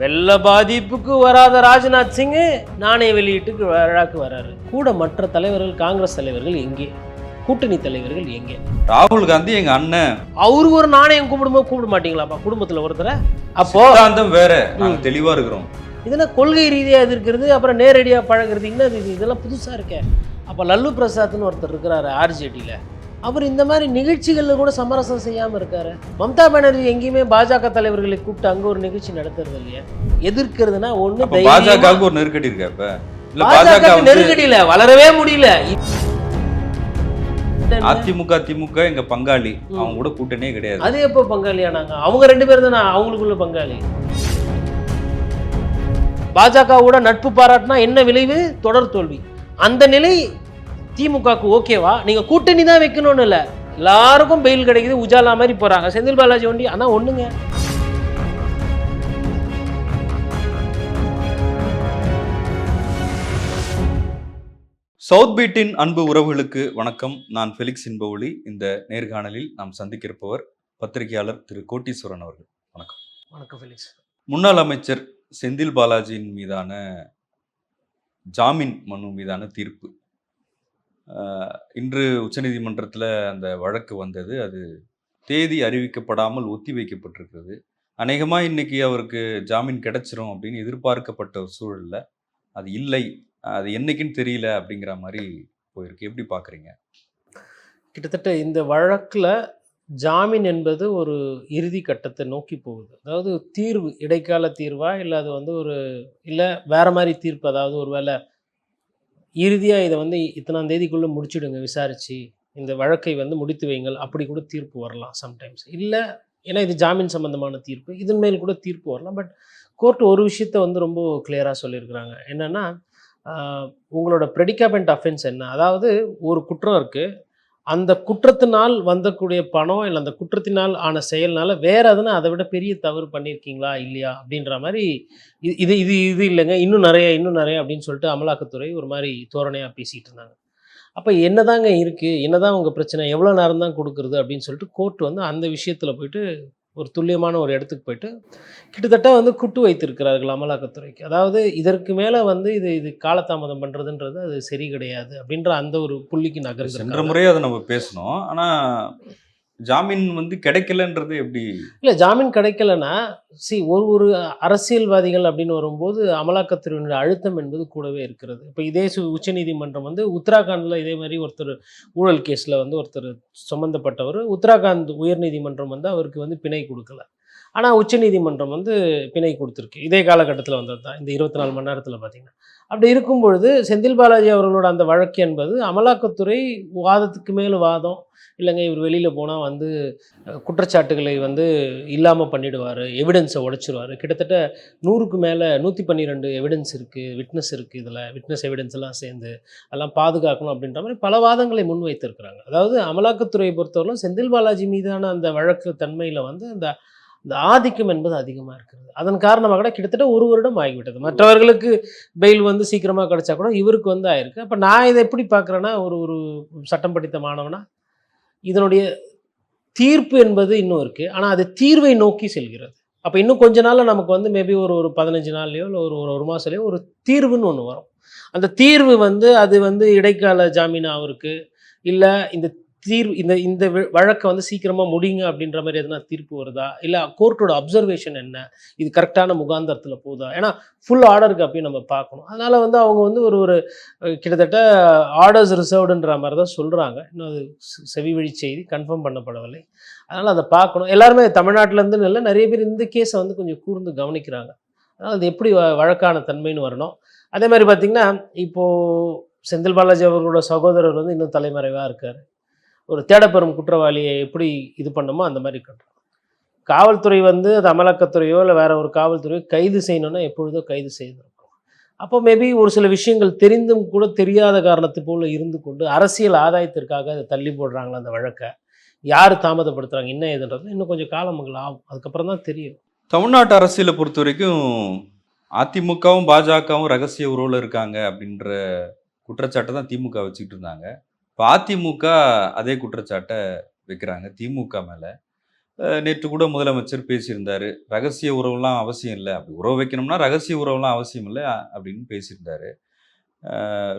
வெள்ள பாதிப்புக்கு வராத ராஜ்நாத் சிங் நாணய வெளியீட்டுக்கு விழாக்கு வராரு. கூட மற்ற தலைவர்கள் காங்கிரஸ் தலைவர்கள் எங்கே? கூட்டணி தலைவர்கள் எங்கே? ராகுல் காந்தி எங்க அண்ணன். அவருக்கு ஒரு நாணயம் கூப்பிடும்போது கூப்பிட மாட்டீங்களாப்பா? குடும்பத்துல ஒருத்தரை? அப்போ சித்தாந்தம் வேற. நாங்க தெளிவா இருக்கிறோம். இதெல்லாம் கொள்கை ரீதியாக எதிர்க்கிறது அப்புறம் நேரடியாக பழகுறதுங்கன்னா இது? இதெல்லாம் புதுசாக இருக்கே. அப்போ லல்லு பிரசாத்னு ஒருத்தர் இருக்கிறாரு ஆர்ஜேடியில் அவர் இந்த மாதிரி நிகழ்ச்சிகளில் கூட சமரசம் செய்யாமல் இருக்காரு. மம்தா பானர்ஜி எங்கேயுமே பாஜக தலைவர்களை கூப்பிட்டு அங்கே ஒரு நிகழ்ச்சி நடத்துறது இல்லையா. எதிர்க்கிறதுனா ஒன்று பாஜகவுக்கு ஒரு நெருக்கடி இருக்கா இப்ப? பாஜக பாஜக நெருக்கடியில் வளரவே முடியல. அதிமுக திமுக எங்க பங்காளி அவங்க கூட கூட்டணியே கிடையாது. அது எப்போ பங்காளியானாங்க அவங்க ரெண்டு பேரும் தானே? அவங்களுக்குள்ள பங்காளி. பாஜகவோட நட்பு பாராட்டினா என்ன விளைவு? தொடர் தோல்வி. அந்த நிலை திமுகவுக்கு ஓகேவா? நீங்க கூட்டணி தான் வைக்கணும்னு இல்லை. எல்லாருக்கும் பெயில் கிடைக்குது உஜாலா மாதிரி போறாங்க. செந்தில் பாலாஜி ஒண்டி ஆனா ஒண்ணுங்க. சவுத் பீட்டின் அன்பு உறவுகளுக்கு வணக்கம். நான் ஃபெலிக்ஸ் இன்பவுலி இந்த நேர்காணலில் நாம் சந்திக்கிருப்பவர் பத்திரிகையாளர் திரு கோட்டீஸ்வரன் அவர்கள். வணக்கம் ஃபெலிக்ஸ். முன்னாள் அமைச்சர் செந்தில் பாலாஜியின் மீதான ஜாமீன் மனு மீதான தீர்ப்பு. இன்று உச்சநீதிமன்றத்தில் அந்த வழக்கு வந்தது. அது தேதி அறிவிக்கப்படாமல் ஒத்தி வைக்கப்பட்டிருக்கிறது. அநேகமாக இன்றைக்கி அவருக்கு ஜாமீன் கிடைச்சிரும் அப்படின்னு எதிர்பார்க்கப்பட்ட ஒரு சூழலில் அது இல்லை. அது என்னைக்குன்னு தெரியல அப்படிங்கிற மாதிரி போயிருக்கு. எப்படி பார்க்குறீங்க கிட்டத்தட்ட இந்த வழக்கில் ஜாமீன் என்பது ஒரு இறுதி கட்டத்தை நோக்கி போகுது. அதாவது தீர்வு இடைக்கால தீர்வா? இல்லை அது வந்து ஒரு இல்லை வேற மாதிரி தீர்ப்பு அதாவது ஒரு வேளை இறுதியாக இதை வந்து இத்தனாம் தேதிக்குள்ளே முடிச்சுடுங்க விசாரித்து இந்த வழக்கை வந்து முடித்து வைங்கள். அப்படி கூட தீர்ப்பு வரலாம் சம்டைம்ஸ் இல்லை ஏன்னா இது ஜாமீன் சம்மந்தமான தீர்ப்பு. இதன் மேல் கூட தீர்ப்பு வரலாம். பட் கோர்ட் ஒரு விஷயத்த வந்து ரொம்ப கிளியராக சொல்லியிருக்கிறாங்க. என்னென்னா உங்களோட ப்ரெடிகாபெண்ட் அஃபென்ஸ் என்ன? அதாவது ஒரு குற்றம் இருக்குது அந்த குற்றத்தினால் வந்தக்கூடிய பணம் இல்லை அந்த குற்றத்தினால் ஆன செயல்னால வேற எதுனா அதை விட பெரிய தவறு பண்ணியிருக்கீங்களா இல்லையா அப்படின்ற மாதிரி இது இது இது இது இல்லைங்க. இன்னும் நிறைய இன்னும் நிறைய அப்படின்னு சொல்லிட்டு அமலாக்கத்துறை ஒரு மாதிரி தோரணையாக பேசிகிட்டு இருந்தாங்க. அப்போ என்னதாங்க இருக்குது என்னதான் உங்கள் பிரச்சனை? எவ்வளோ நேரம் தான் கொடுக்குறது அப்படின்னு சொல்லிட்டு கோர்ட் வந்து அந்த விஷயத்தில் போயிட்டு ஒரு துல்லியமான ஒரு இடத்துக்கு போயிட்டு கிட்டத்தட்ட வந்து குட்டு வைத்திருக்கிறார்கள் அமலாக்கத்துறைக்கு. அதாவது இதற்கு மேலே வந்து இது இது காலதாமதம் பண்ணுறதுன்றது அது சரி கிடையாது அப்படின்ற அந்த ஒரு புள்ளிக்கு சென்ற முறையே அதை நம்ம பேசணும். ஆனால் ஜாமீன் வந்து கிடைக்கலன்றது எப்படி? இல்லை ஜாமீன் கிடைக்கலன்னா சி ஒரு ஒரு அரசியல்வாதிகள் அப்படின்னு வரும்போது அமலாக்கத்துறையினுடைய அழுத்தம் என்பது கூடவே இருக்கிறது. இப்போ இதே சு உச்சநீதிமன்றம் வந்து உத்தராகண்டில் இதே மாதிரி ஒருத்தர் ஊழல் கேஸில் வந்து ஒருத்தர் சம்மந்தப்பட்டவர் உத்தராகண்ட் உயர்நீதிமன்றம் வந்து அவருக்கு வந்து பிணை கொடுக்கல. ஆனால் உச்சநீதிமன்றம் வந்து பிணை கொடுத்துருக்கு. இதே காலகட்டத்தில் வந்தது தான் இந்த இருபத்தி நாலு மணி நேரத்தில் பார்த்தீங்கன்னா அப்படி இருக்கும் பொழுது செந்தில் பாலாஜி அவர்களோட அந்த வழக்கு என்பது அமலாக்கத்துறை வாதத்துக்கு மேல் வாதம். இல்லைங்க இவர் வெளியில் போனால் வந்து குற்றச்சாட்டுகளை வந்து இல்லாமல் பண்ணிடுவார் எவிடன்ஸை உடைச்சிருவார். கிட்டத்தட்ட நூறுக்கு மேலே நூற்றி பன்னிரெண்டு எவிடன்ஸ் இருக்குது விட்னஸ் இருக்குது இதில். விட்னஸ் எவிடன்ஸ் எல்லாம் சேர்ந்து அதெல்லாம் பாதுகாக்கணும் அப்படின்ற மாதிரி பல வாதங்களை முன்வைத்திருக்கிறாங்க. அதாவது அமலாக்கத்துறையை பொறுத்தவரைக்கும் செந்தில் பாலாஜி மீதான அந்த வழக்கு தன்மையில் வந்து அந்த இந்த ஆதிக்கம் என்பது அதிகமாக இருக்கிறது. அதன் காரணமாக கூட கிட்டத்தட்ட ஒரு வருடம் ஆகிவிட்டது. மற்றவர்களுக்கு பெயில் வந்து சீக்கிரமாக கிடைச்சா கூட இவருக்கு வந்து ஆயிருக்கு. அப்போ நான் இதை எப்படி பார்க்குறேன்னா ஒரு ஒரு சட்டம் படித்த மாணவனா இதனுடைய தீர்ப்பு என்பது இன்னும் இருக்குது ஆனால் அது தீர்வை நோக்கி செல்கிறது. அப்போ இன்னும் கொஞ்ச நாளில் நமக்கு வந்து மேபி ஒரு ஒரு பதினஞ்சு நாள்லையோ இல்லை ஒரு ஒரு ஒரு மாதத்துலையோ ஒரு தீர்வுன்னு ஒன்று வரும். அந்த தீர்வு வந்து அது வந்து இடைக்கால ஜாமீன் அவருக்கு இல்லை இந்த தீர்வு இந்த இந்த வி- வழக்கை வந்து சீக்கிரமாக முடியுங்க அப்படின்ற மாதிரி எதனா தீர்ப்பு வருதா? இல்லை கோர்ட்டோட அப்சர்வேஷன் என்ன? இது கரெக்டான முகாந்தரத்தில் போகுதா ஏன்னா ஃபுல் ஆர்டருக்கு அப்பயும் நம்ம பார்க்கணும். அதனால் வந்து அவங்க வந்து ஒரு ஒரு கிட்டத்தட்ட ஆர்டர்ஸ் ரிசர்வ்டுன்ற மாதிரி தான் சொல்கிறாங்க இன்னும் அது செவி வழி செய்தி கன்ஃபார்ம் பண்ணப்படவில்லை. அதனால் அதை பார்க்கணும். எல்லாருமே தமிழ்நாட்டிலேருந்து இல்லை நிறைய பேர் இந்த கேஸை வந்து கொஞ்சம் கூர்ந்து கவனிக்கிறாங்க. அதனால் அது எப்படி வ- வழக்கான தன்மைன்னு வரணும். அதே மாதிரி பார்த்திங்கன்னா இப்போது செந்தில் பாலாஜி அவர்களோட சகோதரர் வந்து இன்னும் தலைமறைவாக இருக்கார். ஒரு தேடப்பெறும் குற்றவாளியை எப்படி இது பண்ணணுமோ அந்த மாதிரி கட்டுறோம். காவல்துறை வந்து அது அமலாக்கத்துறையோ இல்லை வேற ஒரு காவல்துறையோ கைது செய்யணும்னா எப்பொழுதோ கைது செய்திருக்கும் அப்போ மேபி ஒரு சில விஷயங்கள் தெரிந்தும் கூட தெரியாத காரணத்து போல் இருந்து கொண்டு அரசியல் ஆதாயத்திற்காக அதை தள்ளி போடுறாங்களா அந்த வழக்கை? யார் தாமதப்படுத்துகிறாங்க என்ன ஏதுன்றது இன்னும் கொஞ்சம் காலமங்கள் ஆகும். அதுக்கப்புறம் தான் தெரியும். தமிழ்நாட்டு அரசியலை பொறுத்த வரைக்கும் அதிமுகவும் பாஜகவும் ரகசிய உறவில் இருக்காங்க அப்படின்ற குற்றச்சாட்டை தான் திமுக வச்சுக்கிட்டு இருந்தாங்க. இப்போ அதிமுக அதே குற்றச்சாட்டை வைக்கிறாங்க திமுக மேலே. நேற்று கூட முதலமைச்சர் பேசியிருந்தாரு ரகசிய உறவுலாம் அவசியம் இல்லை அப்படி உறவு வைக்கணும்னா ரகசிய உறவுலாம் அவசியம் இல்லை அப்படின்னு பேசியிருந்தாரு.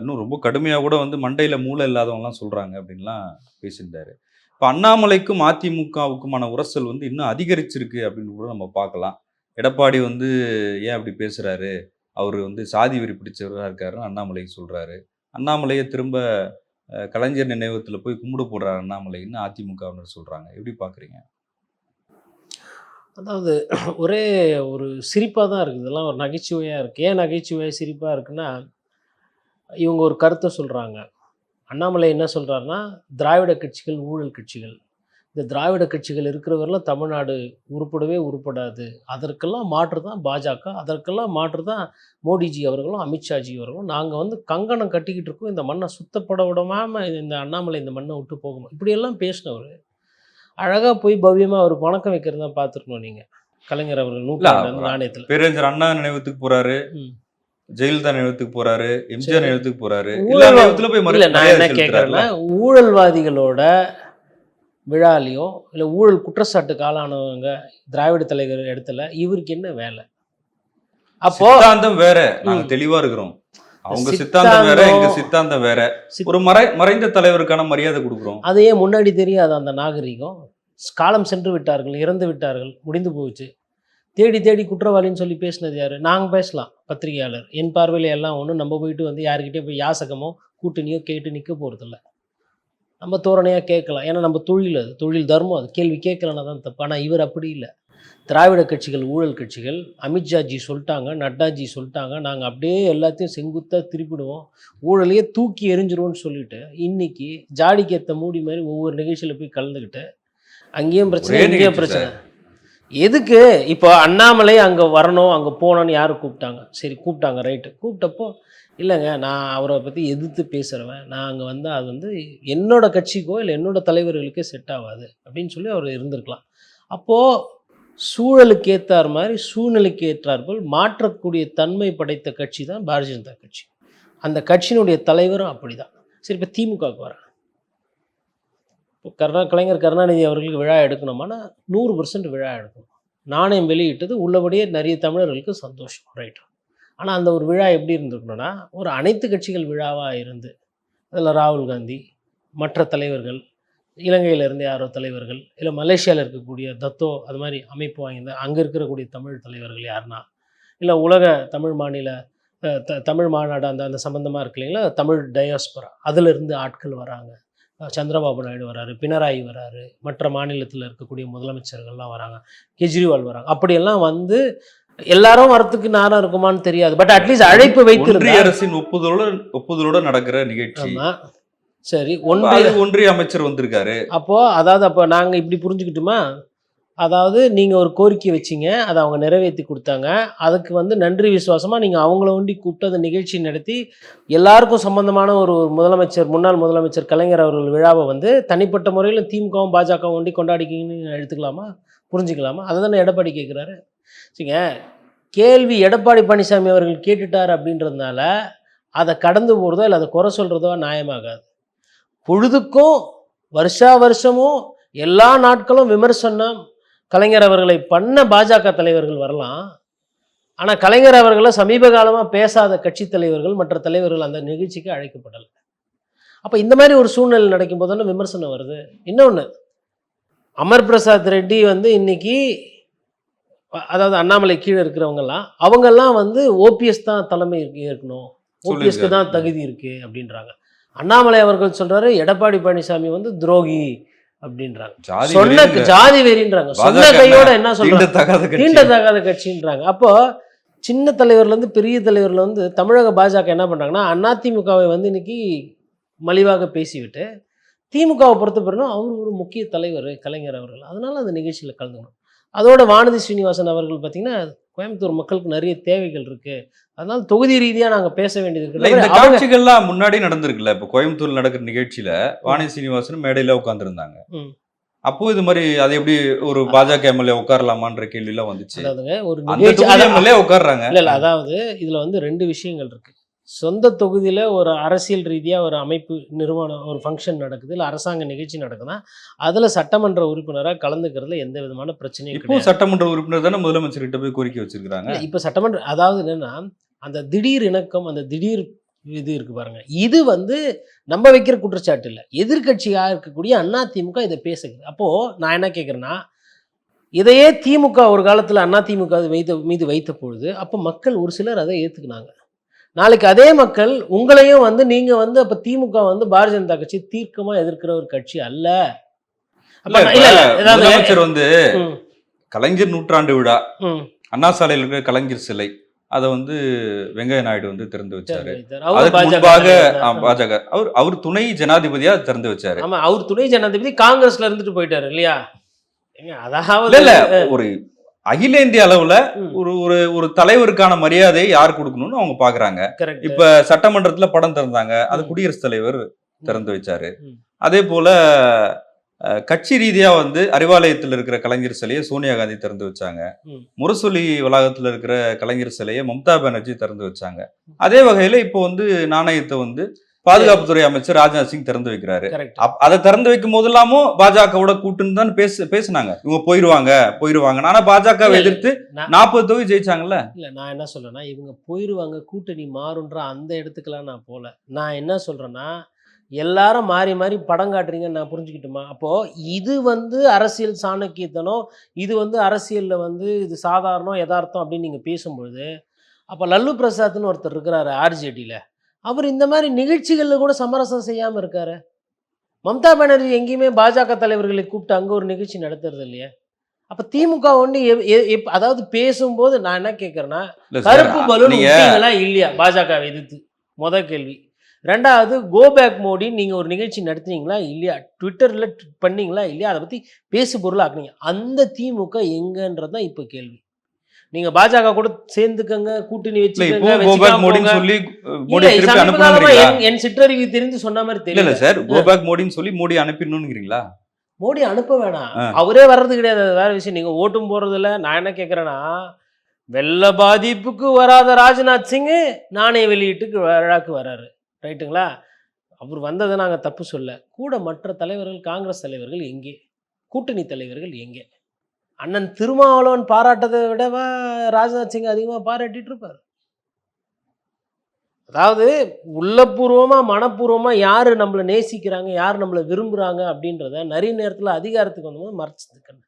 இன்னும் ரொம்ப கடுமையாக கூட வந்து மண்டையில் மூளை இல்லாதவங்கலாம் சொல்கிறாங்க அப்படின்லாம் பேசியிருந்தாரு. இப்போ அண்ணாமலைக்கும் அதிமுகவுக்குமான உரசல் வந்து இன்னும் அதிகரிச்சிருக்கு அப்படின்னு கூட நம்ம பார்க்கலாம். எடப்பாடி வந்து ஏன் அப்படி பேசுகிறாரு அவர் வந்து சாதி வெறி பிடிச்சவராக இருக்காருன்னு அண்ணாமலை சொல்கிறாரு அண்ணாமலையை திரும்ப கலைஞர் நினைவகத்தில் போய் கும்பிடு போடுறாரு அண்ணாமலைன்னு அதிமுகவினர் சொல்கிறாங்க எப்படி பார்க்குறீங்க அதாவது ஒரே ஒரு சிரிப்பாக தான் இருக்குது. இதெல்லாம் ஒரு நகைச்சுவையாக இருக்குது ஏன் நகைச்சுவை சிரிப்பாக இருக்குன்னா இவங்க ஒரு கருத்தை சொல்கிறாங்க அண்ணாமலை என்ன சொல்கிறாருன்னா திராவிட கட்சிகள் ஊழல் கட்சிகள். இந்த திராவிட கட்சிகள் இருக்கிறவரெல்லாம் தமிழ்நாடு உருப்படவே உருப்படாது. அதற்கெல்லாம் மாற்று தான் பாஜக அதற்கெல்லாம் மாற்று தான் மோடிஜி அவர்களும் அமித்ஷாஜி அவர்களும். நாங்கள் வந்து கங்கணம் கட்டிக்கிட்டு இருக்கோம். இந்த மண்ணை சுத்தப்பட விடாம இந்த அண்ணாமலை இந்த மண்ணை விட்டு போகணும் இப்படியெல்லாம் பேசினவர். அழகாக போய் பவ்யமாக அவர் வணக்கம் வைக்கிறதா பார்த்துருக்கணும் நீங்கள் கலைஞர் அவர்கள் நூற்றாண்டு நாணயத்தில். பேரறிஞர் அண்ணா நினைவகத்துக்கு போறாரு. ம். ஜெயலலிதா நினைவகத்துக்கு போறாரு. எம்ஜிஆர் சரி. நினைவகத்துக்கு போறாரு. ஊழல் போய் நான் என்ன? கேட்குறேன்னா ஊழல்வாதிகளோட விழாலையோ இல்லை ஊழல் குற்றச்சாட்டுக்கு ஆளானவங்க திராவிட தலைவர் இடத்துல இவருக்கு என்ன வேலை? அப்போ சித்தாந்தம் வேற. நாங்க. தெளிவா இருக்கிறோம். அவங்க சித்தாந்தம் வேற எங்க சித்தாந்தம் வேற. ஒரு மறை மறைந்த தலைவருக்கான மரியாதை கொடுக்குறோம். அது ஏன் முன்னாடி தெரியாது அந்த நாகரிகம் காலம் சென்று விட்டார்கள் இறந்து விட்டார்கள் முடிந்து போச்சு. தேடி தேடி குற்றவாளின்னு சொல்லி பேசினது யாரு? நாங்க பேசலாம் பத்திரிகையாளர். என் பார்வையில எல்லாம் ஒன்றும் நம்ம போயிட்டு வந்து யாருக்கிட்டே போய் யாசகமோ கூட்டணியோ கேட்டு நிற்க போகிறதில்ல நம்ம தோரணையாக கேட்கலாம். ஏன்னா நம்ம தொழில் அது. தொழில் தர்மம் அது. கேள்வி கேட்கலன்னா தான் தப்பு. ஆனால் இவர் அப்படி இல்லை. திராவிட கட்சிகள் ஊழல் கட்சிகள் அமித்ஷாஜி சொல்லிட்டாங்க நட்டாஜி சொல்லிட்டாங்க. நாங்கள் அப்படியே எல்லாத்தையும் செங்குத்தாக திருப்பிடுவோம். ஊழலையே தூக்கி எறிஞ்சிருவோம்னு சொல்லிட்டு இன்னைக்கு ஜாடிக்கு ஏற்ற மூடி மாதிரி ஒவ்வொரு நிகழ்ச்சியில் போய் கலந்துக்கிட்டு அங்கேயும் பிரச்சனை இங்கேயும் பிரச்சனை. எதுக்கு? இப்போ அண்ணாமலை அங்கே வரணும் அங்கே போகணும்னு யார் கூப்பிட்டாங்க? சரி கூப்பிட்டாங்க ரைட்டு. கூப்பிட்டப்போ இல்லைங்க நான் அவரை பற்றி எதிர்த்து பேசுகிறவன் நான் அங்கே வந்து அது வந்து என்னோட கட்சிக்கோ இல்லை என்னோட தலைவர்களுக்கே செட் ஆகாது அப்படின்னு சொல்லி அவர் இருந்திருக்கலாம். அப்போது சூழலுக்கு ஏற்றார் மாதிரி சூழ்நிலைக்கு ஏற்றாற்போல் மாற்றக்கூடிய தன்மை படைத்த கட்சி தான் பாரதிய ஜனதா கட்சி. அந்த கட்சியினுடைய தலைவரும் அப்படி தான் சரி இப்போ திமுகவுக்கு வரேன். இப்போ கருணா கலைஞர் கருணாநிதி அவர்களுக்கு விழா எடுக்கணுமானா நூறு பர்சன்ட் விழா எடுக்கணும். நாணயம் வெளியிட்டது உள்ளபடியே நிறைய தமிழர்களுக்கு சந்தோஷம் ரைட் ஆனால் அந்த ஒரு விழா எப்படி இருந்திருக்கணும்னா ஒரு அனைத்து கட்சிகள் விழாவாக இருந்து அதில் ராகுல் காந்தி மற்ற தலைவர்கள் இலங்கையிலேருந்து யாரோ தலைவர்கள் இல்லை மலேசியாவில் இருக்கக்கூடிய தத்தோ அது மாதிரி அமைப்பு வாங்கியிருந்த அங்கே இருக்கக்கூடிய தமிழ் தலைவர்கள் யாருன்னா இல்லை உலக தமிழ் மாநில த தமிழ் மாநாடு அந்த அந்த சம்மந்தமாக இருக்கு இல்லைங்களா? தமிழ் டயாஸ்பரா அதிலிருந்து ஆட்கள் வராங்க. சந்திரபாபு நாயுடு வராரு பினராயி வராரு மற்ற மாநிலத்தில் இருக்கக்கூடிய முதலமைச்சர்கள்லாம் வராங்க கெஜ்ரிவால் வராங்க. அப்படியெல்லாம் வந்து எல்லாரும் வரத்துக்கு நேரம் இருக்குமான்னு தெரியாது. பட் அட்லீஸ்ட் அழைப்பு ஒன்றிய வைத்திருந்தா அரசின் ஒப்புதலோட ஒப்புதலோட நடக்கிற நிகழ்ச்சி. சரி ஒன்றிய ஒன்றிய அமைச்சர் வந்திருக்காரு. அப்போ அதாவது அப்போ நாங்கள் இப்படி புரிஞ்சுக்கிட்டுமா? அதாவது நீங்கள் ஒரு கோரிக்கை வச்சீங்க அதை அவங்க நிறைவேற்றி கொடுத்தாங்க. அதுக்கு வந்து நன்றி விசுவாசமாக நீங்கள் அவங்கள ஒண்டி கூப்பிட்டு அந்த நிகழ்ச்சி நடத்தி எல்லாருக்கும் சம்பந்தமான ஒரு ஒரு முதலமைச்சர் முன்னாள் முதலமைச்சர் கலைஞர் அவர்கள் விழாவை வந்து தனிப்பட்ட முறையில் திமுகவும் பாஜகவும் ஒண்டி கொண்டாடிக்கிங்கன்னு எடுத்துக்கலாமா? புரிஞ்சுக்கலாமா? அதை தானே எடப்பாடி கேட்குறாரு சரிங்க. கேள்வி எடப்பாடி பழனிசாமி அவர்கள் கேட்டுட்டார் அப்படின்றதுனால அதை கடந்து போகிறதோ இல்லை அதை குறை சொல்கிறதோ நியாயமாகாது. பொழுதுக்கும் வருஷா வருஷமும் எல்லா நாட்களும் விமர்சனம். கலைஞர் அவர்களை பண்ண பாஜக தலைவர்கள் வரலாம். ஆனால் கலைஞர் அவர்களை சமீப காலமாக பேசாத கட்சி தலைவர்கள் மற்ற தலைவர்கள் அந்த நிகழ்ச்சிக்கு அழைக்கப்படலை. அப்போ இந்த மாதிரி ஒரு சூழ்நிலை நடக்கும் போது விமர்சனம் வருது. இன்னொன்று அமர் பிரசாத் ரெட்டி வந்து இன்னைக்கு அதாவது அண்ணாமலை கீழே இருக்கிறவங்கெல்லாம் அவங்கெல்லாம் வந்து ஓபிஎஸ் தான் தலைமை ஏற்கணும். ஓபிஎஸ்க்கு தான். தகுதி இருக்கு அப்படின்றாங்க. அண்ணாமலை அவர்கள் சொல்றாரு எடப்பாடி பழனிசாமி வந்து துரோகி அப்படின்றாங்க. சொன்ன ஜாதி வெறின்றாங்க. சொன்ன கையோட என்ன? சொல்றாங்க. தீண்டத்தகாத கட்சின்றாங்க. அப்போ சின்ன தலைவர்ல இருந்து பெரிய தலைவர்ல வந்து தமிழக பாஜக என்ன பண்றாங்கன்னா அதிமுகவை வந்து இன்னைக்கு மலிவாக பேசிவிட்டு திமுகவை பொறுத்த பிறகும் அவர் ஒரு முக்கிய தலைவர் கலைஞர் அவர்கள். அதனால அந்த நிகழ்ச்சியில் கலந்துக்கணும். அதோட வானதி ஸ்ரீனிவாசன் அவர்கள் பார்த்தீங்கன்னா கோயம்புத்தூர் மக்களுக்கு நிறைய தேவைகள் இருக்கு. அதனால தொகுதி ரீதியா நாங்க பேச வேண்டியது இந்த இருக்கு அவங்க- காட்சிகள்லாம் முன்னாடி நடந்திருக்குல்ல? இப்ப கோயம்புத்தூர்ல நடக்கிற நிகழ்ச்சியில வாணி சீனிவாசன் மேடையில உட்கார்ந்திருந்தாங்க. அப்போ இது மாதிரி அது எப்படி ஒரு பாஜக எம்எல்ஏ உட்காரலாமான்ற கேள்வி எல்லாம் வந்துச்சு. அதாவதுங்க ஒரு நிகழ்ச்சி எம்எல்ஏ உட்கார்றாங்க. இல்ல இல்ல அதாவது இதுல வந்து ரெண்டு விஷயங்கள் இருக்கு. சொந்த தொகுதியில் ஒரு அரசியல் ரீதியாக ஒரு அமைப்பு நிறுவனம் ஒரு ஃபங்க்ஷன் நடக்குது. இல்லை அரசாங்க நிகழ்ச்சி நடக்குதுன்னா அதில் சட்டமன்ற உறுப்பினராக கலந்துக்கிறதுல எந்த விதமான பிரச்சனையும் இப்போ சட்டமன்ற உறுப்பினர் தானே முதலமைச்சர்கிட்ட போய் கோரிக்கை வச்சிருக்காங்க இல்ல, இப்ப சட்டமன்ற அதாவது என்னன்னா அந்த திடீர் இணக்கம் அந்த திடீர் இது இருக்கு பாருங்க. இது வந்து நம்ம வைக்கிற குற்றச்சாட்டு இல்லை. எதிர்க்கட்சியா இருக்கக்கூடிய அண்ணா திமுக இதை பேசுது அப்போ நான் என்ன கேட்குறேன்னா இதையே திமுக ஒரு காலத்துல அண்ணா திமுக வைத்த மீது வைத்த பொழுது அப்போ மக்கள் ஒரு சிலர் அதை ஏத்துக்கினாங்க. நாளைக்கு அதே மக்கள் உங்களையும் வந்து நீங்க வந்து அப்ப திமுக வந்து பாரதிய ஜனதா கட்சி தீர்க்கமா எதிர்க்கிற ஒரு கட்சி அல்ல. முதலமைச்சர் வந்து கலைஞர் நூற்றாண்டு விழா அண்ணா சாலையில் இருக்கிற கலைஞர் சிலை அதை வந்து வெங்கைய நாயுடு வந்து திறந்து வச்சாரு. அதுக்கு பாஜக முன்பாக. பாஜக. அவர் அவர் துணை ஜனாதிபதியா திறந்து வச்சாரு. ஆமா அவர் துணை ஜனாதிபதி காங்கிரஸ்ல இருந்துட்டு போயிட்டாரு இல்லையா? அதாவது இல்ல ஒரு அகில இந்திய அளவுல. ஒரு ஒரு ஒரு தலைவருக்கான மரியாதையை யார் கொடுக்கணும்னு அவங்க பாக்குறாங்க. இப்ப சட்டமன்றத்துல படம் திறந்தாங்க அது. குடியரசுத் தலைவர் திறந்து வச்சாரு. அதே போல கட்சி ரீதியா வந்து அறிவாலயத்தில் இருக்கிற கலைஞர் சிலையை சோனியா காந்தி திறந்து வச்சாங்க. முரசொலி வளாகத்துல இருக்கிற கலைஞர் சிலையை மம்தா பானர்ஜி திறந்து வச்சாங்க அதே வகையில இப்போ வந்து நாணயத்தை வந்து பாதுகாப்புத்துறை அமைச்சர் ராஜ்நாத் சிங் திறந்து வைக்கிறாரு. அதை திறந்து வைக்கும் போதெல்லாமும் பாஜகவோட கூட்டுன்னு தான் பேசு பேசுனாங்க. இவங்க போயிருவாங்க போயிருவாங்க ஆனா இல்ல. எதிர்த்து நாற்பது தொகுதி ஜெயிச்சாங்கல்ல? இல்ல நான் என்ன சொல்றேன்னா இவங்க போயிருவாங்க கூட்டணி மாறுன்ற அந்த இடத்துக்குலாம் நான் போல. நான் என்ன சொல்றேன்னா எல்லாரும் மாறி மாறி படம் காட்டுறீங்கன்னு நான் புரிஞ்சுக்கிட்டுமா? அப்போ இது வந்து அரசியல் சாணக்கியத்தனம் இது வந்து அரசியல்ல வந்து இது சாதாரணம் யதார்த்தம் அப்படின்னு நீங்க பேசும்பொழுது அப்போ லல்லு பிரசாத்னு ஒருத்தர் இருக்கிறாரு ஆர்ஜேடியில் அவர் இந்த மாதிரி நிகழ்ச்சிகளில் கூட சமரசம் செய்யாமல் இருக்காரு. மம்தா பானர்ஜி எங்கேயுமே பாஜக தலைவர்களை கூப்பிட்டு அங்கே ஒரு நிகழ்ச்சி நடத்துறது இல்லையா. அப்போ திமுக ஒன்று அதாவது பேசும்போது நான் என்ன கேட்குறேன்னா கருப்பு பலூன் இல்லையா? பாஜக எதிர்த்து. முத கேள்வி. ரெண்டாவது கோ பேக் மோடி நீங்க ஒரு நிகழ்ச்சி நடத்துனீங்களா இல்லையா? ட்விட்டர்ல ட்வீட் பண்ணீங்களா இல்லையா? அதை பத்தி பேசு பொருள் ஆக்குனீங்க அந்த திமுக எங்கன்றது தான் இப்போ கேள்வி. நீங்க பாஜக கூட சேர்ந்துக்கங்க கூட்டணி அனுப்பணுங்கிறீங்களா என்- சிற்றறிவு தெரிந்து சொன்ன மாதிரி தெரியல. சார் கோபேக் மோடின்னு சொல்லி மோடி அனுப்பிடணுங்கிறீங்களா மோடி அனுப்ப வேணாம். அவரே வர்றது கிடையாது வேற விஷயம். நீங்க ஓட்டும் போறதுல நான் என்ன கேட்கறேன்னா வெள்ள பாதிப்புக்கு வராத ராஜ்நாத் சிங் நாணய வெளியீட்டுக்கு விழாக்கு வராரு. ரைட்டுங்களா? அவர் வந்ததை நாங்க தப்பு சொல்ல. கூட மற்ற தலைவர்கள் காங்கிரஸ் தலைவர்கள் எங்கே? கூட்டணி தலைவர்கள் எங்கே? அண்ணன் திருமாவளவன் பாராட்டதை விடவா ராஜ்நாத் சிங் அதிகமா பாராட்டிட்டு இருப்பார். அதாவது உள்ளபூர்வமா மனப்பூர்வமா யாரு நம்மளை நேசிக்கிறாங்க யார் நம்மளை விரும்புறாங்க அப்படின்றத நிறைய நேரத்துல அதிகாரத்துக்கு வந்தபோது மறைச்சிருக்கேன்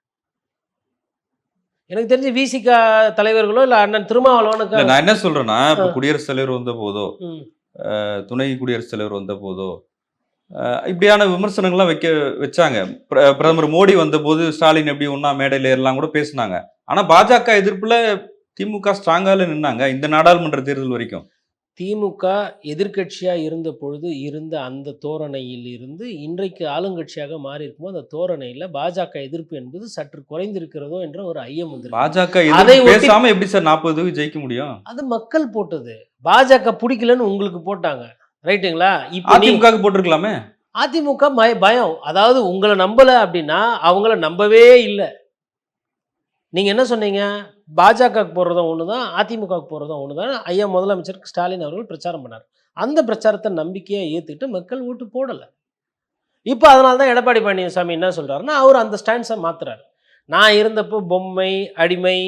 எனக்கு தெரிஞ்சு விசிகா தலைவர்களோ இல்ல அண்ணன் திருமாவளவனுக்கு நான் என்ன சொல்றேன்னா இப்ப. குடியரசுத் தலைவர் வந்த போதோ துணை குடியரசுத் தலைவர் வந்த போதோ இப்படியான விமர்சனங்கள்லாம் வைக்க வச்சாங்க. பிர- பிரதமர் மோடி வந்த போது ஸ்டாலின் எப்படி ஒன்னா மேடையில ஏறலாம் கூட பேசினாங்க. ஆனா பாஜக எதிர்ப்புல திமுக ஸ்ட்ராங்கால நின்னாங்க இந்த நாடாளுமன்ற தேர்தல் வரைக்கும். திமுக எதிர்க்கட்சியா இருந்த பொழுது இருந்த அந்த தோரணையில் இருந்து இன்றைக்கு ஆளுங்கட்சியாக மாறி இருக்கும்போது அந்த தோரணையில பாஜக எதிர்ப்பு என்பது சற்று குறைந்திருக்கிறதோ என்ற ஒரு ஐயம் வந்து பாஜக அதை பேசாம எப்படி சார் நாற்பது ஜெயிக்க முடியும்? அது மக்கள் போட்டது. பாஜக பிடிக்கலன்னு உங்களுக்கு போட்டாங்க. ரைட்டுங்களா? இப்போ அதிமுக போட்டிருக்கலாமே. அதிமுக பயம். அதாவது உங்களை நம்பல அப்படின்னா அவங்கள நம்பவே இல்லை. நீங்க என்ன சொன்னீங்க? பாஜகவுக்கு போடுறதும் ஒன்று தான் அதிமுகவுக்கு போடுறதும் ஒன்று தான் ஐயா முதலமைச்சருக்கு ஸ்டாலின் அவர்கள் பிரச்சாரம் பண்ணார். அந்த பிரச்சாரத்தை நம்பிக்கையாக ஏற்றுக்கிட்டு மக்கள் ஓட்டு போடலை. இப்போ அதனால தான் எடப்பாடி பழனிசாமி என்ன சொல்றாருன்னா அவர் அந்த ஸ்டாண்ட்ஸை மாத்துறாரு. நான் இருந்தப்போ பொம்மை அடிமை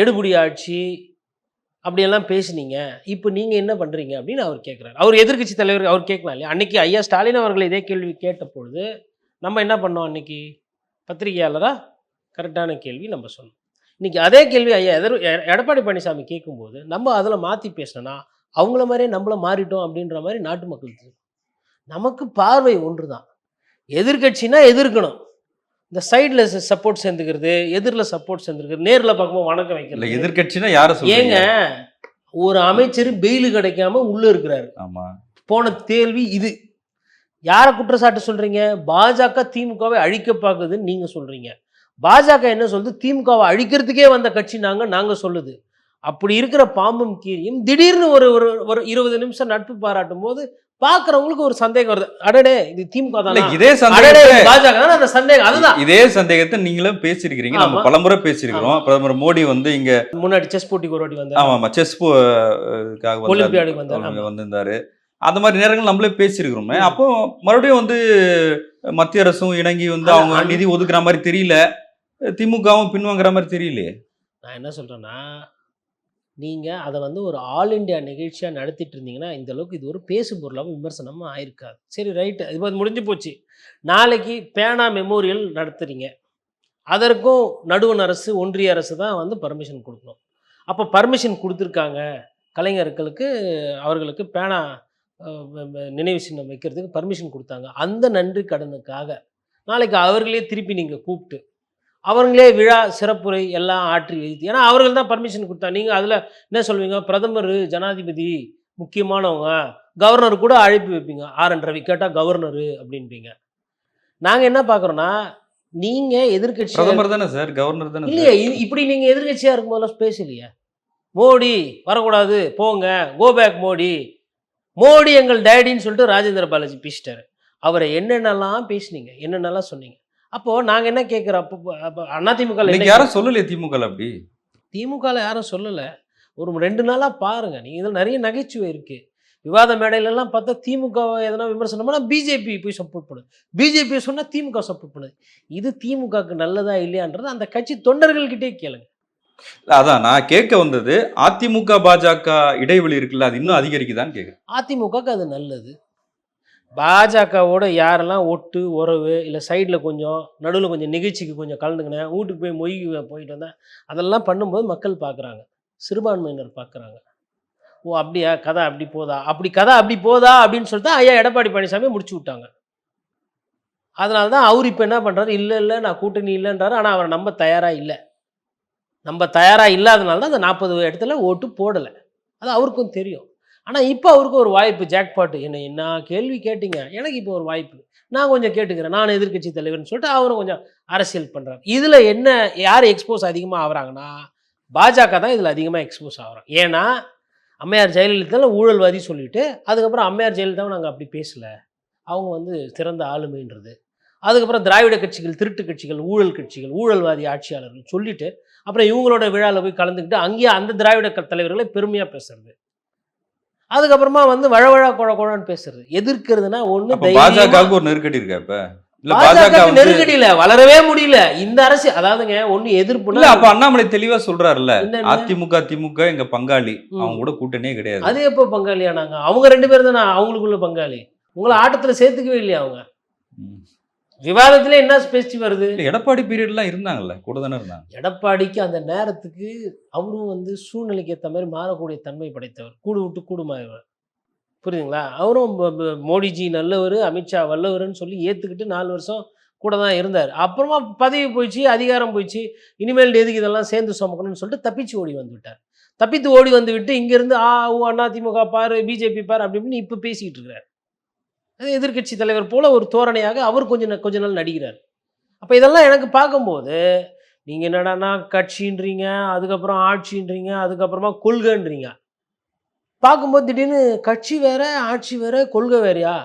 எடுபுடி ஆட்சி அப்படியெல்லாம் பேசுனீங்க. இப்போ நீங்கள் என்ன பண்ணுறீங்க அப்படின்னு அவர் கேட்குறாரு அவர் எதிர்க்கட்சி தலைவர் அவர் கேட்கலாம் இல்லையா? அன்னைக்கு ஐயா ஸ்டாலின் அவர்கள் இதே கேள்வி கேட்ட பொழுது நம்ம என்ன பண்ணோம் அன்னைக்கு? பத்திரிகையாளராக கரெக்டான கேள்வி நம்ம சொன்னோம். இன்னைக்கு அதே கேள்வி ஐயா எதிர் எ- எடப்பாடி பழனிசாமி கேட்கும்போது நம்ம அதில் மாற்றி பேசினோன்னா அவங்கள மாதிரியே நம்மள மாறிட்டோம் அப்படின்ற மாதிரி நாட்டு மக்கள் நமக்கு பார்வை ஒன்று தான் எதிர்கட்சினா எதிர்க்கணும். இந்த சைடில் சப்போர்ட் சேர்ந்துக்கிறது எதிரில் சப்போர்ட் சேர்ந்துக்கிறது நேரில் பார்க்கும்போது வணக்கம் வைக்கிறது. எதிர்க்கட்சினா யார ஏங்க ஒரு அமைச்சர் பெயில் கிடைக்காம உள்ள இருக்கிறாரு. ஆமா. போன கேள்வி இது. யாரை குற்றச்சாட்டு சொல்றீங்க? பாஜக திமுகவை அழிக்க பார்க்குதுன்னு நீங்க சொல்றீங்க. பாஜக என்ன சொல்லுது? திமுகவை அழிக்கிறதுக்கே வந்த கட்சி நாங்க நாங்க சொல்லுது. அப்படி இருக்கிற பாம்பும் கீரியும் திடீர்னு ஒரு ஒரு ஒரு இருபது நிமிஷம் நட்பு பாராட்டும் போது பாக்குறவங்களுக்கு ஒரு சந்தேகம் வருது. அடடே இது திமுக தானா? இதே இது பாஜக? அந்த சந்தேகம் அதுதான். இதே சந்தேகத்தை நீங்களும் பேசியிருக்கிறீங்க. நம்ம. பலமுறை பேசியிருக்கிறோம். பிரதமர் மோடி வந்து இங்க முன்னாடி செஸ் போட்டிக்கு ஒரு வாட்டி வந்தார். ஆமா ஆமா செஸ் ஒலிம்பியாடுக்கு வந்தார். வந்திருந்தாரு. அந்த மாதிரி நேரங்கள் நம்மளே பேசியிருக்கிறோமே. அப்போ மறுபடியும் வந்து மத்திய அரசும் இணங்கி வந்து அவங்க நிதி ஒதுக்குற மாதிரி தெரியல. திமுகவும் பின்வாங்குற மாதிரி தெரியலையே. நான் என்ன சொல்றேன்னா நீங்கள் அதை வந்து ஒரு ஆல் இந்தியா நிகழ்ச்சியாக நடத்திட்டு இருந்தீங்கன்னா இந்த அளவுக்கு இது ஒரு பேசு பொருளாகவும் விமர்சனமும் ஆயிருக்காது. சரி ரைட்டு இப்போ அது முடிஞ்சு போச்சு. நாளைக்கு பேனா மெமோரியல் நடத்துகிறீங்க அதற்கும் நடுவண் அரசு ஒன்றிய அரசு தான் வந்து பர்மிஷன் கொடுக்கணும். அப்போ பர்மிஷன் கொடுத்துருக்காங்க கலைஞர்களுக்கு அவர்களுக்கு பேனா நினைவு சின்னம் வைக்கிறதுக்கு பர்மிஷன் கொடுத்தாங்க. அந்த நன்றி கடனுக்காக நாளைக்கு அவர்களே திருப்பி நீங்கள் கூப்பிட்டு அவங்களே விழா சிறப்புரை எல்லாம் ஆற்றி வைத்து ஏன்னா அவர்கள் தான் பர்மிஷன் கொடுத்தாங்க. நீங்கள் அதில் என்ன சொல்வீங்க? பிரதமர் ஜனாதிபதி முக்கியமானவங்க கவர்னர் கூட அழைப்பு வைப்பீங்க. ஆர். என். ரவி கேட்டால் கவர்னரு அப்படின்பீங்க நாங்கள் என்ன பார்க்குறோன்னா நீங்கள் எதிர்கட்சி பிரதமர் தானே சார்? கவர்னர் தானே இல்லையே இப்படி நீங்க எதிர்கட்சியா இருக்கும்போதெல்லாம் பேசலையே. மோடி வரக்கூடாது போங்க கோ பேக் மோடி. மோடி எங்கள் டேடின்னு சொல்லிட்டு ராஜேந்திர பாலாஜி பேசிட்டாரு. அவரை என்னென்னலாம் பேசுனீங்க? என்னென்னலாம் சொன்னீங்க? அப்போ நாங்க என்ன கேட்குறோம் அப்போ அதிமுக யாரும் சொல்லலையே திமுக அப்படி? திமுகவில் யாரும் சொல்லலை. ஒரு ரெண்டு நாளாக பாருங்க. நீங்க இதில் நிறைய நகைச்சுவை இருக்கு. விவாத மேடையிலலாம் பார்த்தா திமுக எதனா விமர்சனம் பண்ணால் பிஜேபி போய் சப்போர்ட் பண்ணுது. பிஜேபி சொன்னால் திமுக சப்போர்ட் பண்ணுது. இது திமுகவுக்கு நல்லதா இல்லையான்றது அந்த கட்சி தொண்டர்கள்கிட்டே கேளுங்க. அதான் நான் கேட்க வந்தது அதிமுக பாஜக இடைவெளி இருக்குல்ல அது இன்னும் அதிகரிக்குதான்னு கேக்குறேன் அதிமுகக்கு அது நல்லது. பாஜகவோட யாரெல்லாம் ஒட்டு உறவு இல்லை சைடில் கொஞ்சம் நடுவில் கொஞ்சம் நிகழ்ச்சிக்கு கொஞ்சம் கலந்துக்கினேன் வீட்டுக்கு போய் மொய் போயிட்டு வந்தேன் அதெல்லாம் பண்ணும்போது மக்கள் பார்க்குறாங்க சிறுபான்மையினர் பார்க்குறாங்க ஓ அப்படியா? கதை அப்படி போதா? அப்படி கதை அப்படி போதா? அப்படின்னு சொல்லிட்டு ஐயா எடப்பாடி பழனிசாமி முடிச்சு விட்டாங்க. அதனால தான் அவர் இப்போ என்ன பண்ணுறாரு இல்லை இல்லை நான் கூட்டணி இல்லைன்றாரு. ஆனால் அவரை நம்ப தயாராக இல்லை. நம்ம தயாராக இல்லாதனால தான் அந்த நாற்பது இடத்துல ஓட்டு போடலை. அது அவருக்கும் தெரியும். ஆனால் இப்போ அவருக்கு ஒரு வாய்ப்பு ஜாக்பாட்டு. என்ன என்ன கேள்வி கேட்டீங்க? எனக்கு இப்போ ஒரு வாய்ப்பு. நான் கொஞ்சம் கேட்டுக்கிறேன். நான் எதிர்க்கட்சி தலைவர்னு சொல்லிட்டு அவரும் கொஞ்சம் அரசியல் பண்ணுறாரு இதில் என்ன யார் எக்ஸ்போஸ் அதிகமாக ஆகுறாங்கன்னா பாஜக தான் இதில் அதிகமாக எக்ஸ்போஸ் ஆகுறோம் ஏன்னா அம்மையார் ஜெயலலிதாவில் ஊழல்வாதி சொல்லிட்டு அதுக்கப்புறம் அம்மையார் ஜெயலலிதாவை நாங்கள் அப்படி பேசலை. அவங்க வந்து சிறந்த ஆளுமைன்றது. அதுக்கப்புறம் திராவிட கட்சிகள் திருட்டு கட்சிகள் ஊழல் கட்சிகள் ஊழல்வாதி ஆட்சியாளர்கள் சொல்லிட்டு அப்புறம் இவங்களோட விழாவில் போய் கலந்துக்கிட்டு அங்கேயே அந்த திராவிட க- தலைவர்களை பெருமையாக பேசுறது. அதுக்கப்புறமா வந்து வழவழா குழ குழன்னு பேசுறது. எதிர்க்கிறதுனா ஒண்ணு பாஜகவுக்கு ஒரு நெருக்கடி இருக்கா இப்ப? இல்ல பாஜக வந்து நெருக்கடியில வளரவே முடியல. இந்த அரசு அதாவதுங்க ஒண்ணு இல்ல எதிர்ப்புனா அப்ப அண்ணாமலை தெளிவா சொல்றாருல்ல? அதிமுக திமுக எங்க பங்காளி. அவங்க கூட கூட்டணியே கிடையாது. அது எப்போ பங்காளியானாங்க அவங்க ரெண்டு பேரும் தானே? அவங்களுக்குள்ள பங்காளி. உங்களை ஆட்டத்துல சேர்த்துக்கவே இல்லையா அவங்க. விவாதத்துல என்ன பேச்சு வருது? எடப்பாடி பீரியட் எல்லாம் இருந்தாங்கல்ல கூட தானே இருந்தாங்க. எடப்பாடிக்கு அந்த நேரத்துக்கு அவரும் வந்து சூழ்நிலைக்கு ஏற்ற மாதிரி மாறக்கூடிய தன்மை படைத்தவர். கூடு விட்டு கூடுமாயவர் புரியுதுங்களா? அவரும் மோடிஜி நல்லவர் அமித்ஷா வல்லவர்னு சொல்லி ஏற்றுக்கிட்டு நாலு வருஷம் கூட தான் இருந்தார். அப்புறமா பதவி போயிடுச்சு அதிகாரம் போயிடுச்சு இனிமேல் எதுக்கு இதெல்லாம் சேர்ந்து சுமக்கணும்னு சொல்லிட்டு தப்பிச்சு ஓடி வந்து விட்டார். தப்பித்து ஓடி வந்து விட்டு இங்கேருந்து ஆ ஊ அண்ணா திமுக பாரு பிஜேபி பாரு அப்படி இப்படின்னு இப்போ பேசிக்கிட்டு இருக்கிறார். அது எதிர்க்கட்சி தலைவர் போல ஒரு தோரணையாக அவர் கொஞ்சம் கொஞ்ச நாள் நடிக்கிறார். அப்போ இதெல்லாம் எனக்கு பார்க்கும்போது நீங்கள் என்னடான்னா கட்சின்றீங்க அதுக்கப்புறம் ஆட்சின்றீங்க அதுக்கப்புறமா கொள்கைன்றீங்க. பார்க்கும்போது திடீர்னு கட்சி வேற ஆட்சி வேற கொள்கை வேறையா?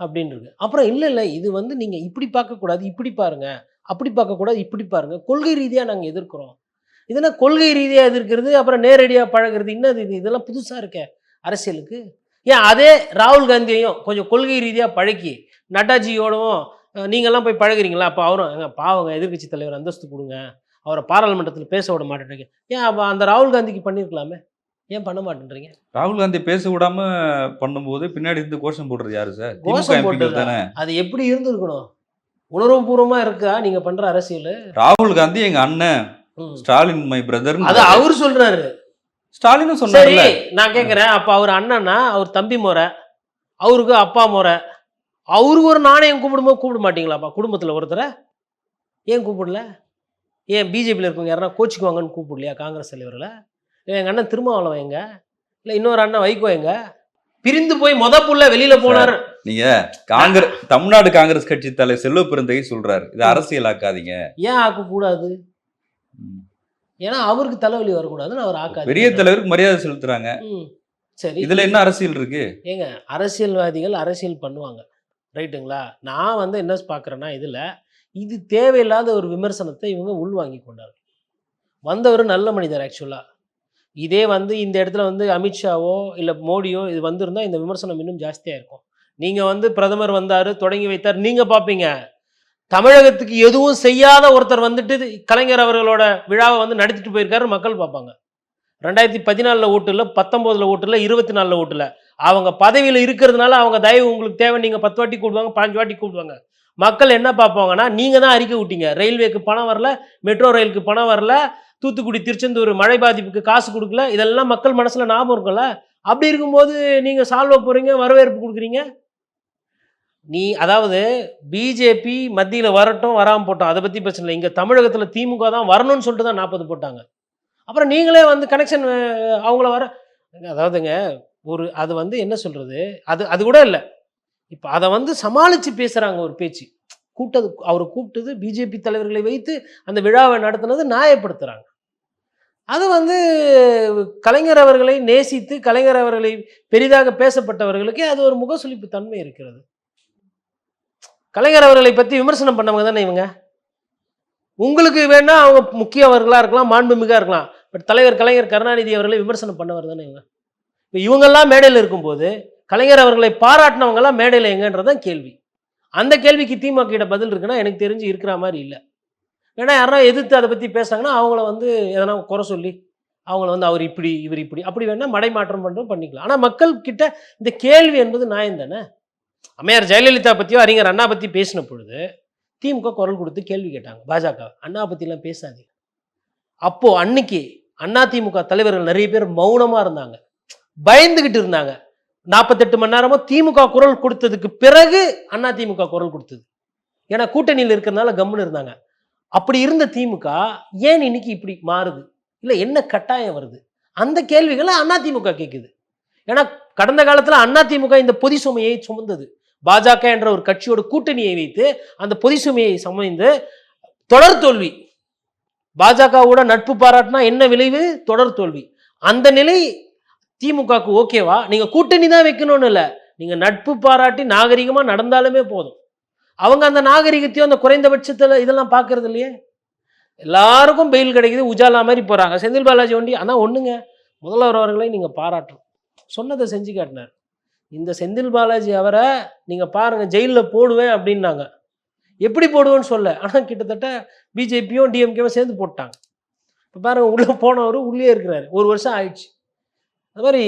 அப்படின்றது. அப்புறம் இல்லை இல்லை இது வந்து நீங்கள் இப்படி பார்க்கக்கூடாது இப்படி பாருங்க அப்படி பார்க்கக்கூடாது இப்படி பாருங்கள் கொள்கை ரீதியாக நாங்கள் எதிர்க்கிறோம். இதெல்லாம் கொள்கை ரீதியாக எதிர்க்கிறது அப்புறம் நேரடியாக பழகுறது என்னது இது இதெல்லாம் புதுசாக இருக்கே அரசியலுக்கு? ஏன் அதே ராகுல் காந்தியையும் கொஞ்சம் கொள்கை ரீதியாக பழக்கி நட்டாஜியோடவும் அஹ், நீங்கெல்லாம் போய் பழகுறீங்களா? அப்போ அவரும் "ஏங்க, பாவங்க எதிர்க்கட்சி தலைவர் அந்தஸ்து கொடுங்க. அவரை பாராளுமன்றத்தில் பேச விட மாட்டேன்றீங்க. ஏன் அப்போ அந்த ராகுல் காந்திக்கு பண்ணியிருக்கலாமே ஏன் பண்ண மாட்டேன்றீங்க? ராகுல் காந்தி பேச விடாம பண்ணும்போது பின்னாடி இருந்து கோஷம் போடுறது யாரு சார்? கோஷம் போட்டதா? தானே? அது எப்படி இருந்திருக்கணும்? உணர்வுபூர்வமா இருக்கா? நீங்க பண்ற அரசியல்? ராகுல் காந்தி எங்க அண்ணன். ஸ்டாலின் மை பிரதர் அது அவர் சொல்றாரு. ஸ்டாலினும் சரி சொன்னார்ல நான் கேட்குறேன் அப்போ அவர் அண்ணன்னா அவர் தம்பி முறை அவருக்கு அப்பா முறை அவருக்கு ஒரு நாணயம் கூப்பிடும்போது கூப்பிட மாட்டீங்களாப்பா? குடும்பத்தில் ஒருத்தரை? ஏன் கூப்பிடல? ஏன் பிஜேபியில் இருக்கவங்க யாரா கோச்சிக்குவாங்கன்னு கூப்பிடலையா காங்கிரஸ் தலைவரில் இல்லை எங்கள் அண்ணன் திருமாவளவன் எங்க? இல்லை இன்னொரு அண்ணன் வைகோ எங்க? பிரிந்து போய் மொத புள்ள வெளியில போனாரு. நீங்க காங்கிரஸ் தமிழ்நாடு காங்கிரஸ் கட்சி தலைவர் செல்வ பெருந்தகை சொல்றாரு. இது அரசியலாக்காதீங்க. ஏன் ஆக்கக்கூடாது? ம். ஏன்னா அவருக்கு தலைவலி வரக்கூடாதுன்னு அவர் ஆக்காது பெரிய தலைவருக்கு மரியாதை செலுத்துறாங்க. சரி. இதுல என்ன அரசியல் இருக்கு? ஏங்க அரசியல்வாதிகள் அரசியல் பண்ணுவாங்க. ரைட்டுங்களா? நான் வந்து என்ன பார்க்குறேன்னா இதில் இது தேவையில்லாத ஒரு விமர்சனத்தை இவங்க உள்வாங்கி கொண்டார்கள் வந்தவர் நல்ல மனிதர் ஆக்சுவலாக இதே வந்து இந்த இடத்துல வந்து அமித்ஷாவோ இல்லை மோடியோ இது வந்திருந்தா இந்த விமர்சனம் இன்னும் ஜாஸ்தியாக இருக்கும். நீங்கள் வந்து பிரதமர் வந்தார் தொடங்கி வைத்தார் நீங்கள் பார்ப்பீங்க தமிழகத்துக்கு எதுவும் செய்யாத ஒருத்தர் வந்துட்டு கலைஞர் அவர்களோட விழாவை வந்து நடத்திட்டு போயிருக்காரு மக்கள் பார்ப்பாங்க. ரெண்டாயிரத்தி பதினாலில் ஓட்டுல பத்தொம்போதில் ஓட்டுல இருபத்தி நாலில் ஓட்டுல. அவங்க பதவியில் இருக்கிறதுனால அவங்க தயவு உங்களுக்கு தேவை நீங்கள் பத்து வாட்டி கூப்பிடுவாங்க பாஞ்சு வாட்டி கூப்பிடுவாங்க மக்கள் என்ன பார்ப்பாங்கன்னா நீங்கள் தான் அறிக்கை விட்டீங்க ரயில்வேக்கு பணம் வரல மெட்ரோ ரயிலுக்கு பணம் வரல தூத்துக்குடி திருச்செந்தூர் மழை பாதிப்புக்கு காசு கொடுக்கல இதெல்லாம் மக்கள் மனசில் ஞாபகம் இருக்கும்ல? அப்படி இருக்கும்போது நீங்கள் சால்வ போகிறீங்க வரவேற்பு கொடுக்குறீங்க? நீ அதாவது பிஜேபி மத்தியில் வரட்டும் வராமல் போட்டோம். அதை பற்றி பிரச்சனை இல்லை. இங்கே தமிழகத்தில் திமுக தான் வரணும்னு சொல்லிட்டு தான் நாற்பது போட்டாங்க. அப்புறம் நீங்களே வந்து கனெக்ஷன் அவங்கள வர அதாவதுங்க ஒரு அது வந்து என்ன சொல்கிறது அது அது கூட இல்லை. இப்போ அதை வந்து சமாளித்து பேசுகிறாங்க ஒரு பேச்சு. கூட்டது அவரை கூப்பிட்டது பிஜேபி தலைவர்களை வைத்து அந்த விழாவை நடத்துனது நியாயப்படுத்துகிறாங்க அது வந்து கலைஞர் அவர்களை நேசித்து கலைஞர் அவர்களை பெரிதாக பேசப்பட்டவர்களுக்கே அது ஒரு முகசுளிப்பு தன்மை இருக்கிறது. கலைஞர் அவர்களை பற்றி விமர்சனம் பண்ணவங்க தானே இவங்க? உங்களுக்கு வேணா அவங்க முக்கியவர்களாக இருக்கலாம் மாண்புமிகா இருக்கலாம். பட் தலைவர் கலைஞர் கருணாநிதி அவர்களை விமர்சனம் பண்ணவர் தானே இவங்க? இப்போ இவங்கெல்லாம் மேடையில் இருக்கும்போது கலைஞர் அவர்களை பாராட்டினவங்கெல்லாம் மேடையில் எங்கன்றதான் கேள்வி. அந்த கேள்விக்கு திமுக கிட்ட பதில் இருக்குன்னா எனக்கு தெரிஞ்சு இருக்கிற மாதிரி இல்லை. ஏன்னா யாரா எதிர்த்து அதை பற்றி பேசுனாங்கன்னா அவங்கள வந்து எதனா குறை சொல்லி அவங்கள வந்து அவர் இப்படி இவர் இப்படி அப்படி வேணா மடைமாற்றம் பண்ணுறோம் பண்ணிக்கலாம். ஆனால் மக்கள் கிட்ட இந்த கேள்வி என்பது நியாயம் தானே அம்மையார் ஜெயலலிதா பற்றியோ அறிஞர் அண்ணா பற்றி பேசின பொழுது திமுக குரல் கொடுத்து கேள்வி கேட்டாங்க. பாஜக அண்ணா பற்றிலாம் பேசாதீங்க. அப்போது அன்னைக்கு அண்ணா திமுக தலைவர்கள் நிறைய பேர் மௌனமாக இருந்தாங்க. பயந்துக்கிட்டு இருந்தாங்க. நாற்பத்தெட்டு மணி நேரமா திமுக குரல் கொடுத்ததுக்கு பிறகு அண்ணா திமுக குரல் கொடுத்தது. ஏன்னா கூட்டணியில் இருக்கிறதுனால கம்முன்னு இருந்தாங்க. அப்படி இருந்த திமுக ஏன் இன்னைக்கு இப்படி மாறுது? இல்லை என்ன கட்டாயம் வருது? அந்த கேள்விகளை அண்ணா திமுக கேட்குது ஏன்னா கடந்த காலத்தில் அண்ணா திமுக இந்த பொதி சுமையை சுமந்தது. பாஜக என்ற ஒரு கட்சியோட கூட்டணியை வைத்து அந்த பொதி சுமையை சமைந்து தொடர் தோல்வி. பாஜகவோட நட்பு பாராட்டினா என்ன விளைவு? தொடர் தோல்வி. அந்த நிலை திமுகவுக்கு ஓகேவா நீங்க கூட்டணி தான் வைக்கணும்னு இல்லை. நீங்க நட்பு பாராட்டி நாகரிகமா நடந்தாலுமே போதும். அவங்க அந்த நாகரிகத்தையும் அந்த குறைந்தபட்சத்தில் இதெல்லாம் பார்க்கறது இல்லையே? எல்லாருக்கும் பெயில் கிடைக்குது உஜாலா மாதிரி போறாங்க. செந்தில் பாலாஜி ஒண்டி ஆனால் ஒண்ணுங்க. முதல்வர் அவர்களை நீங்க பாராட்டணும். சொன்னதை செஞ்சு காட்டினார். இந்த செந்தில் பாலாஜி அவரை நீங்கள் பாருங்கள் ஜெயிலில் போடுவேன் அப்படின்னாங்க. எப்படி போடுவேன்னு சொல்ல? ஆனால் கிட்டத்தட்ட பிஜேபியும் டிஎம்கேவும் சேர்ந்து போட்டாங்க. இப்போ பாருங்கள் உள்ளே போனவர் உள்ளே இருக்கிறாரு. ஒரு வருஷம் ஆயிடுச்சு. அது மாதிரி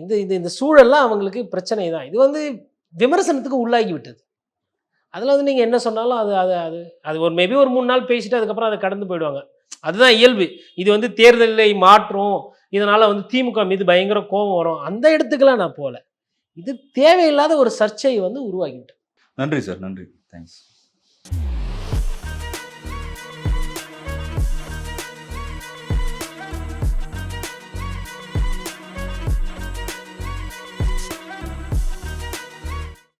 இந்த இந்த இந்த சூழல்லாம் அவங்களுக்கு பிரச்சனை தான் இது வந்து விமர்சனத்துக்கு உள்ளாகி விட்டது. அதில் வந்து நீங்கள் என்ன சொன்னாலும் அது அது அது அது ஒரு மேபி ஒரு மூணு நாள் பேசிட்டு அதுக்கப்புறம் அதை கடந்து போயிடுவாங்க. அதுதான் இயல்பு. இது வந்து தேர்தலை மாற்றும். இதனால் வந்து திமுக மீது பயங்கர கோபம் வரும். அந்த இடத்துக்கெல்லாம் நான் போகல. இது தேவையில்லாத ஒரு சர்ச்சையை வந்து உருவாக்கிவிட்டேன் நன்றி சார் நன்றி. தேங்க்ஸ்